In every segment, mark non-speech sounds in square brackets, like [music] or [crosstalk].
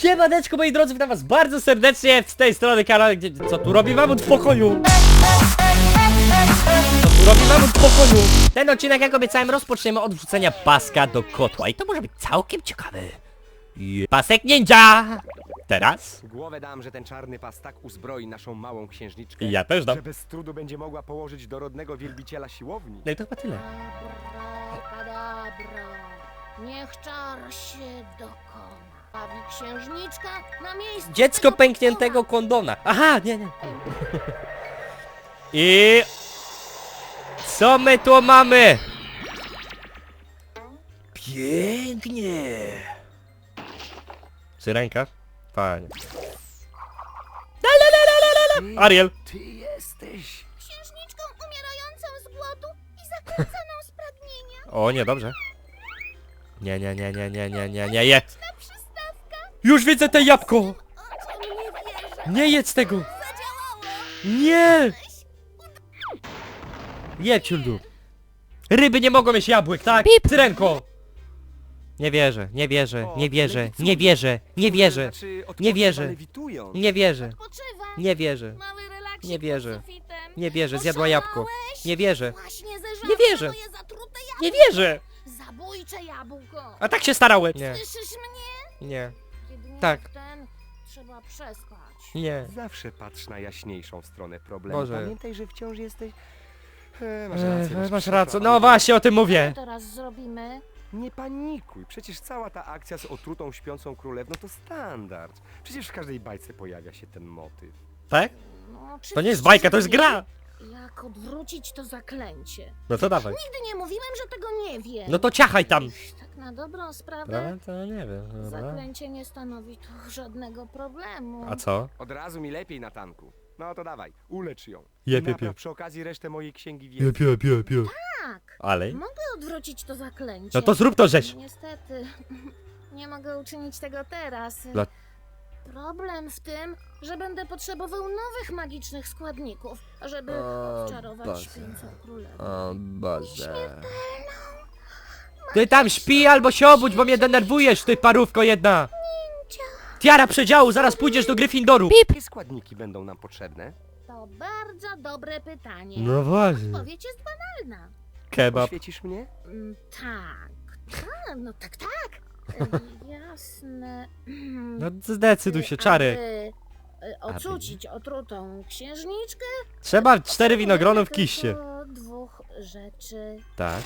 Siemaneczko moi drodzy, witam was bardzo serdecznie z tej strony kanał, gdzie... Co tu robi mamut w pokoju? Co tu robi mamut w pokoju? Ten odcinek jak obiecałem rozpoczniemy od wrzucenia paska do kotła i to może być całkiem ciekawe. Je- Pasek ninja! Teraz? Głowę dam, że ten czarny pas tak uzbroi naszą małą księżniczkę, Ja też dam. że bez trudu będzie mogła położyć dorodnego wielbiciela siłowni. No i to chyba tyle. Kadabra, niech czar się dokona. Bawi księżniczka na miejscu Dziecko tego pękniętego kondona. Aha, nie, nie. I... Co my tu mamy? Pięknie. Syrenka? Fajnie. La, la, la, la, la, la. Ariel. Ty jesteś! Księżniczką umierającą z głodu i zakręconą z pragnienia. O, nie, dobrze. Nie, nie, nie, nie, nie, nie, nie, nie, je. Już widzę te jabłko. nie wierzę. Nie jedz tego. Zadziałało. Nie! Jedź, Uldu. Ryby nie mogą mieć jabłek, tak? Syrenko! Nie wierzę, nie wierzę, nie wierzę, nie wierzę, nie wierzę, Znaczy, nie wierzę. lewitują. nie wierzę, nie wierzę, Mały relaksik Nie wierzę. pod sufitem. nie wierzę, zjadła jabłko. Oszalałeś? Nie wierzę, Właśnie Nie wierzę. moje zatrute jabłko. nie wierzę! Zabójcze jabłko. A tak się starałem. Nie, Słyszysz mnie? nie, Tak. ten, trzeba przespać. nie. Zawsze patrz na jaśniejszą stronę problemu. Boże. Pamiętaj, że wciąż jesteś... E, masz Ech, rację, masz przykro, rację, no właśnie o tym mówię. Co teraz zrobimy? Nie panikuj, przecież cała ta akcja z otrutą śpiącą królewną to standard. Przecież w każdej bajce pojawia się ten motyw. Tak? No, To nie jest bajka, to jest gra! Jak odwrócić to zaklęcie? No to dawaj. Nigdy nie mówiłem, że tego nie wiem. No to ciachaj tam. Tak na dobrą sprawę, Dobra, to nie wiem. Dobra. zaklęcie nie stanowi tu żadnego problemu. A co? Od razu mi lepiej na tanku. No to dawaj, ulecz ją. Jep, jep, napraw jep. przy okazji resztę mojej księgi wiedzy. Pio, pio, pio. Tak, Ale? mogę odwrócić to zaklęcie. No to zrób to rzecz. Niestety, [laughs] nie mogę uczynić tego teraz. Dla- Problem w tym, że będę potrzebował nowych magicznych składników, żeby O, odczarować Boże. śpiącą królewę. O Boże. Ty tam śpi albo się obudź, bo mnie denerwujesz, ty parówko jedna. Tiara przedziału, zaraz pójdziesz do Gryffindoru. Jakie składniki będą nam potrzebne? To bardzo dobre pytanie. No właśnie. Odpowiedź jest banalna. Kebab. Oświecisz mnie? Mm, Tak, tak, no tak, tak. Jasne. [clears throat] No zdecyduj się, czary. Aby e, ocucić otrutą księżniczkę, Trzeba cztery winogronów w potrzebuję kiście. tylko dwóch rzeczy. Tak.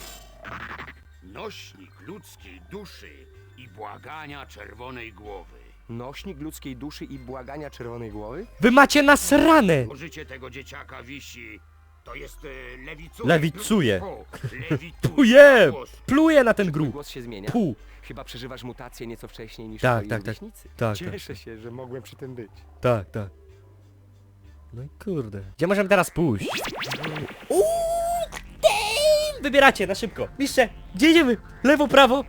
Nośnik ludzkiej duszy i błagania czerwonej głowy. Nośnik ludzkiej duszy i błagania czerwonej głowy? Wy macie nasrane. Życie tego dzieciaka wisi. To jest e, lewicuje. Lewicuje. Głos. [laughs] Pluje na ten grób. głos się zmienia? Pu. Chyba przeżywasz mutację nieco wcześniej niż Tak, twoi tak, tak. rówieśnicy. Tak, Cieszę się, że mogłem przy tym być. Tak, tak. No i kurde. Gdzie możemy teraz pójść? Uuu, damn! Wybieracie na szybko. Mistrze, gdzie idziemy? Lewo, prawo?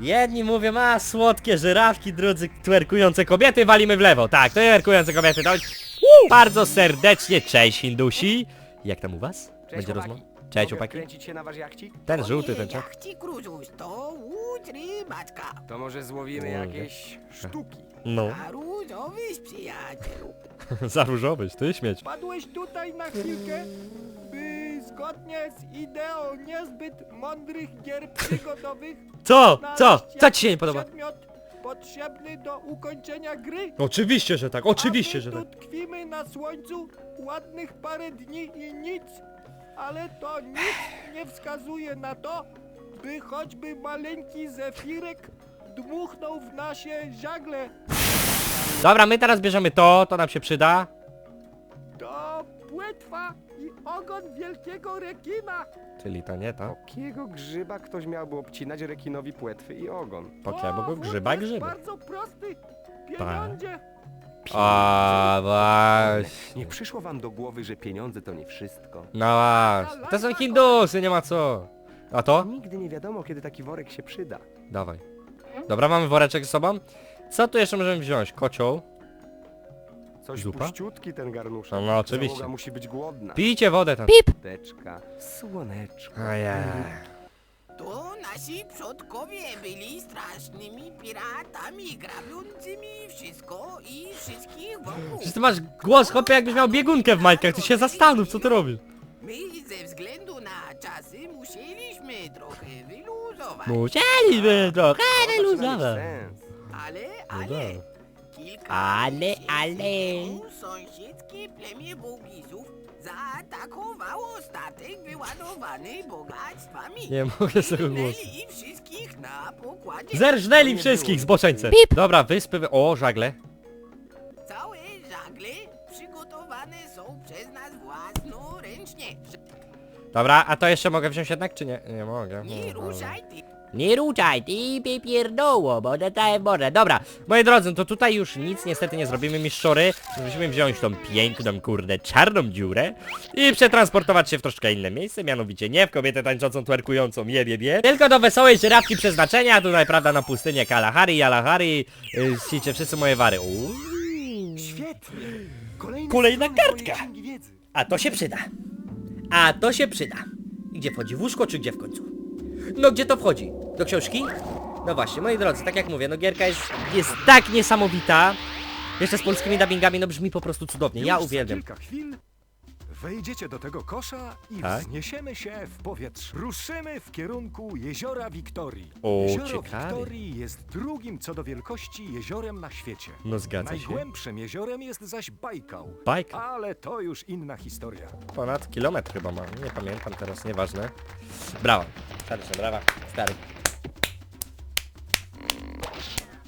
Jedni mówią, a słodkie żyrawki, drudzy twerkujące kobiety, walimy w lewo. Tak, twerkujące kobiety, to... Bardzo serdecznie, cześć Hindusi. Jak tam u was? Cześć, Będzie chłopaki. rozmowa? Cześć Mogę chłopaki. się na wasz jachcik? Ten żółty, ten czek. Jachci to łódź rybaczka. To może złowimy Mogę. jakieś sztuki. No, A przyjacielu. [laughs] za różowyś, ty śmieć. Padłeś tutaj na chwilkę, by zgodnie z ideą niezbyt mądrych gier [laughs] przygodowych Co? Co? znaleźć Co ci się nie jakiś podoba? przedmiot potrzebny do ukończenia gry. Oczywiście, że tak, oczywiście, że tak. tu na słońcu ładnych parę dni i nic, ale to nic nie wskazuje na to, by choćby maleńki zefirek dmuchnął w nasze żagle. Dobra, my teraz bierzemy to, to nam się przyda. To płetwa i ogon wielkiego rekina. Czyli to nie to. Jakiego grzyba ktoś miałby obcinać rekinowi płetwy i ogon? Pokie, bo go Powód grzyba jest grzyby. Bardzo prosty. Tak. Pieniądze. A właśnie. Nie przyszło wam do głowy, że pieniądze to nie wszystko. No właśnie. To są Hindusy, nie ma co. A to? Nigdy nie wiadomo, kiedy taki worek się przyda. Dawaj. Dobra, mamy woreczek z sobą. Co tu jeszcze możemy wziąć? Kocioł. Coś Zupa? puściutki ten garnuszek. No, no, oczywiście. Załoga musi być głodna. Pijcie wodę tam. Teczka, słoneczko. Ojej. To nasi przodkowie byli strasznymi piratami, grabiącymi wszystko i wszystkich wokół. Przecież ty masz głos, chłopie, jakbyś miał biegunkę w majtkach, ty się zastanów, co ty robisz. My ze względu na czasy musieliśmy trochę wyluzować. Musieliśmy trochę wyluzować. sens. Ale, No ale... dobra. Kilka Ale, ale. Sąsiedzkie plemię Bołgisów zaatakowało statek wyładowany bogactwami. Nie mogę sobie głosu. Wszystkich na pokładzie. Zerżnęli wszystkich zboczeńce. Dobra, wyspy... wy- O, żagle. Całe żagle przygotowane są przez nas własnoręcznie. Dobra, a to jeszcze mogę wziąć jednak, czy nie? Nie mogę. Nie ruszaj ty. Nie ruszaj, ty pierdoło, bo to tak może. Dobra, moi drodzy, to tutaj już nic niestety nie zrobimy, mistrzory. Musimy wziąć tą piękną, kurde, czarną dziurę i przetransportować się w troszkę inne miejsce, mianowicie nie w kobietę tańczącą, twerkującą, je, je, je, tylko do wesołej żyrafki przeznaczenia, tutaj prawda na pustynię Kalahari, Jalahari, yy, wszyscy moje wary. Uuu. Świetnie. Kolejna mojej kartka. księgi wiedzy. A to się przyda. A to się przyda. Gdzie wchodzi? W łóżko czy gdzie w końcu? No gdzie to wchodzi? Do książki? No właśnie, moi drodzy, tak jak mówię, no gierka jest, jest tak niesamowita. Jeszcze z polskimi dubbingami, no brzmi po prostu cudownie. Ja Już za uwielbiam. kilka chwil wejdziecie do tego kosza i Tak? wzniesiemy się w powietrze. Ruszymy w kierunku jeziora Wiktorii. O, Jezioro ciekawie. Wiktorii jest drugim co do wielkości jeziorem na świecie. No zgadza się. Najgłębszym jeziorem jest zaś Bajkał. Bajka. Ale to już inna historia. Ponad kilometr chyba ma. Nie pamiętam teraz, nieważne. Brawa. Serdeczne brawa. Stary.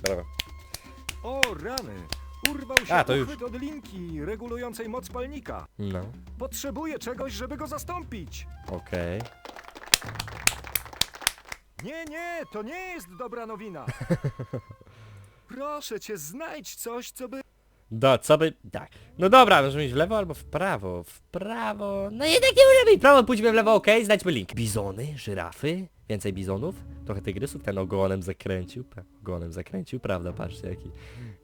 Brawa. O rany! Urwał się A, to już. uchwyt od linki regulującej moc palnika. No, Potrzebuję czegoś, żeby go zastąpić. okej. Nie, nie, to nie jest dobra nowina. [laughs] Proszę cię, znajdź coś, co by... Do, co by... Tak. No dobra, możemy iść w lewo albo w prawo. W prawo... No jednak nie możemy iść w prawo, pójdźmy w lewo, okej, znajdźmy link. Bizony, żyrafy, więcej bizonów, trochę tygrysów, ten ogonem zakręcił, ogonem zakręcił, prawda, patrzcie jaki...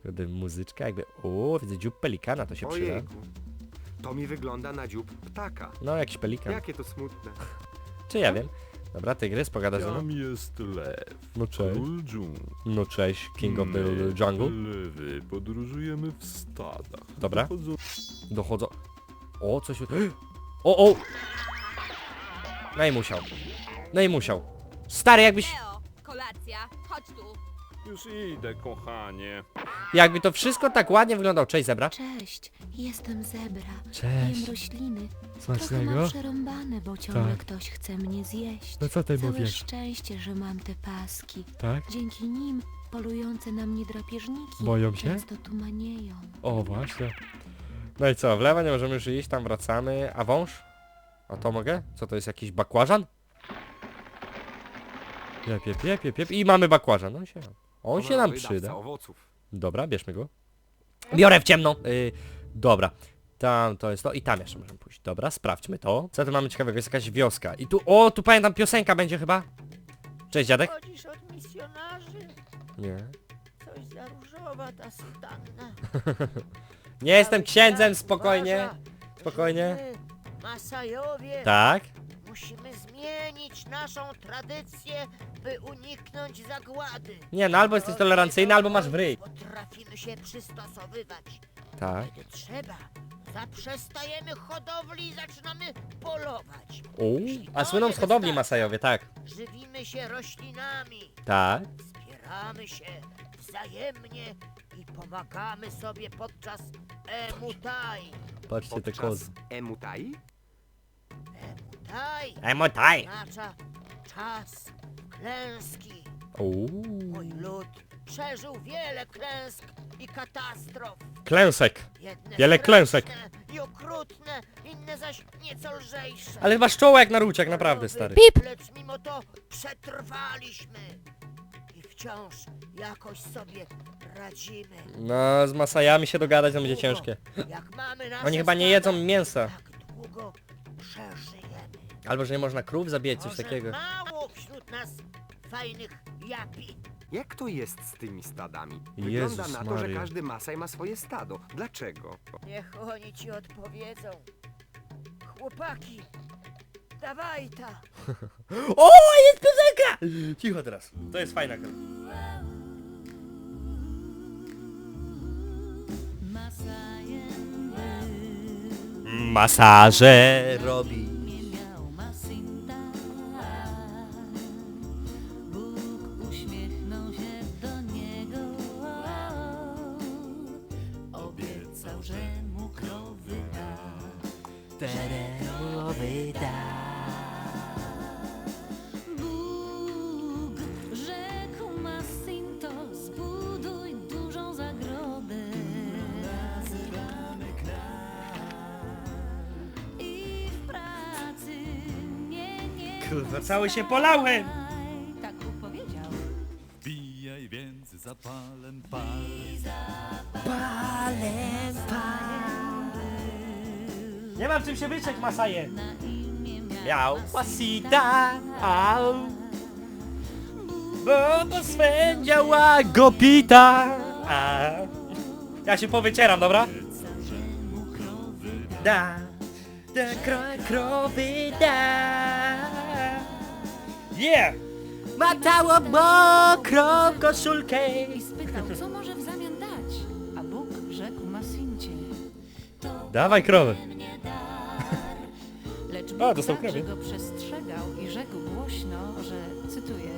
Kurde, muzyczka jakby... O, widzę dziób pelikana, to się przyda. Ojejku. To mi wygląda na dziób ptaka. No, jakiś pelikan. Jakie to smutne. [laughs] Czy ja wiem? Dobra, tygrys, pogada ze mną. Tam jest lew, No cześć. król dżungli. No cześć, king of the My, jungle. Lewy, podróżujemy w stadach. Dobra. Dochodzą Dochodzą... O, coś... [gasps] O, o! No i musiał. No i musiał. Stary, jakbyś... Leo, kolacja, chodź tu. Już idę, kochanie. Jakby to wszystko tak ładnie wyglądało. Cześć, zebra. Cześć, jestem zebra. Cześć. Jem rośliny. Trochę Smacznego? mam przerąbane, bo ciągle Tak. ktoś chce mnie zjeść. No co ty Całe mówisz? szczęście, że mam te paski. Tak? Dzięki nim polujące na mnie drapieżniki Boją się? często tumanieją. O, właśnie. No i co, w lewo nie możemy już iść, tam wracamy. A wąż? A to mogę? Co to jest, jakiś bakłażan? Jep, jep, jep, jep, jep. I mamy bakłażan. On się, on się nam Honorowy przyda. owoców. Dobra, bierzmy go. Biorę w ciemno. Yy, dobra. Tam to jest to i tam jeszcze możemy pójść. Dobra, sprawdźmy to. Co tu mamy ciekawego? Jest jakaś wioska. I tu, o, tu pamiętam piosenka będzie chyba. Cześć dziadek. Chodzisz od misjonarzy? Nie. Coś za różowa ta sutanna. [laughs] Nie jestem księdzem, spokojnie. Spokojnie. Masajowie, Tak? Zmienić naszą tradycję, by uniknąć zagłady. Nie, no albo jesteś tolerancyjny, albo masz w ryj. Potrafimy się przystosowywać. Tak. Kiedy trzeba, zaprzestajemy hodowli i zaczynamy polować. Jeśli a słyną z hodowli Masajowie, tak. Żywimy się roślinami, Tak. wspieramy się wzajemnie i pomagamy sobie podczas emutai. Patrzcie te Podczas kozy. emutai? Emutai Emotaj. oznacza czas klęski. Mój lud przeżył wiele klęsk i katastrof. Klęsek. Jedne Wiele klęsek. straszne I okrutne, inne zaś nieco lżejsze. Ale chyba szczoła jak na ruciak, naprawdę stary. Pip! Lecz mimo to przetrwaliśmy. I wciąż jakoś sobie radzimy. No, z Masajami się dogadać to będzie Długo, ciężkie. Jak mamy nasze Oni chyba nie jedzą mięsa. Tak długo przeżyjemy. Albo, że nie można krów zabijać, coś Może takiego. mało wśród nas fajnych japi. Jak to jest z tymi stadami? Jezus Wygląda na to, że Maria. każdy Masaj ma swoje stado. Dlaczego? Niech oni ci odpowiedzą. Chłopaki, Dawaj ta. [laughs] O, jest piosenka! Cicho teraz. To jest fajna gra. Masaże robi. Kurwa, cały się polałem! tak Bóg powiedział. Bijaj więc zapalem pal. Nie mam czym się wyczek, Masaje. Miał Masita, au. Bo to swędziała go pita. A. Ja się powycieram, dobra? Da, da kro, krowy da. Yeah! Matało mokrą koszulkę. I spytał, co może w zamian dać. A Bóg rzekł Masincie. Dawaj krowę. [laughs] Lecz A, Bóg to są także krowy. go przestrzegał i rzekł głośno, że, cytuję,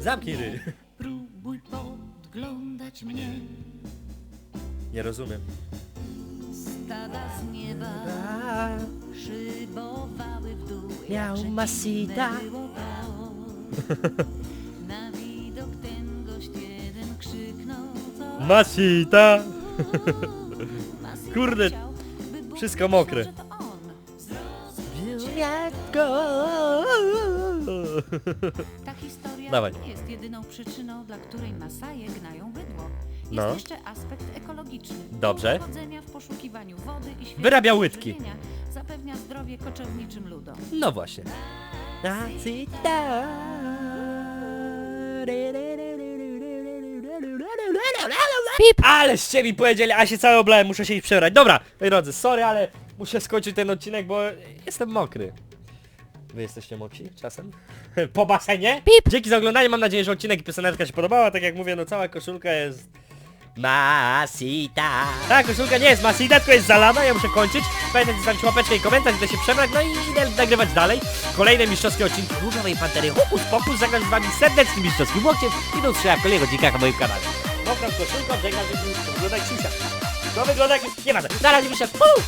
Zamknij ry. próbuj podglądać mnie, Nie rozumiem. stada z nieba szybowały w dół, Miał jak Masita. przeciwne było. [laughs] Na widok ten gość jeden krzyknął, Masita! Kurde, chciał, by Bóg wszystko myślał, mokre. że to on. Ta historia Dawaj. nie jest jedyną przyczyną, dla której Masaje gnają bydło. Jest No. jeszcze aspekt ekologiczny. Dobrze. Powodzenia w poszukiwaniu wody i świeżego Wyrabia łydki. żywienia Zapewnia zdrowie koczowniczym ludom. No właśnie. Masita. Pip! Ale z mi powiedzieli, a się cały oblałem, muszę się ich przebrać. Dobra, moi drodzy, sorry, ale muszę skończyć ten odcinek, bo jestem mokry. Wy jesteście mokrzy czasem? [laughs] po basenie? Pip! Dzięki za oglądanie, mam nadzieję, że odcinek i pioseneczka się podobała. Tak jak mówię, no cała koszulka jest... Masita. Ta koszulka nie jest masita, tylko jest zalana, ja muszę kończyć. Pamiętajcie zostawić łapeczkę i komentarz, gdy się przebrać, no i idę nagrywać dalej. Kolejne mistrzowskie odcinki Różowej Pantery Hokus Pokus, zagram z wami serdecznym mistrzowskim łokciem i do usłyszenia w kolejnych odcinkach na moim kanale. Mokram koszulką, żegnam nim, wygląda jak siusia. To wygląda jak... nie ma. Na razie. Puu!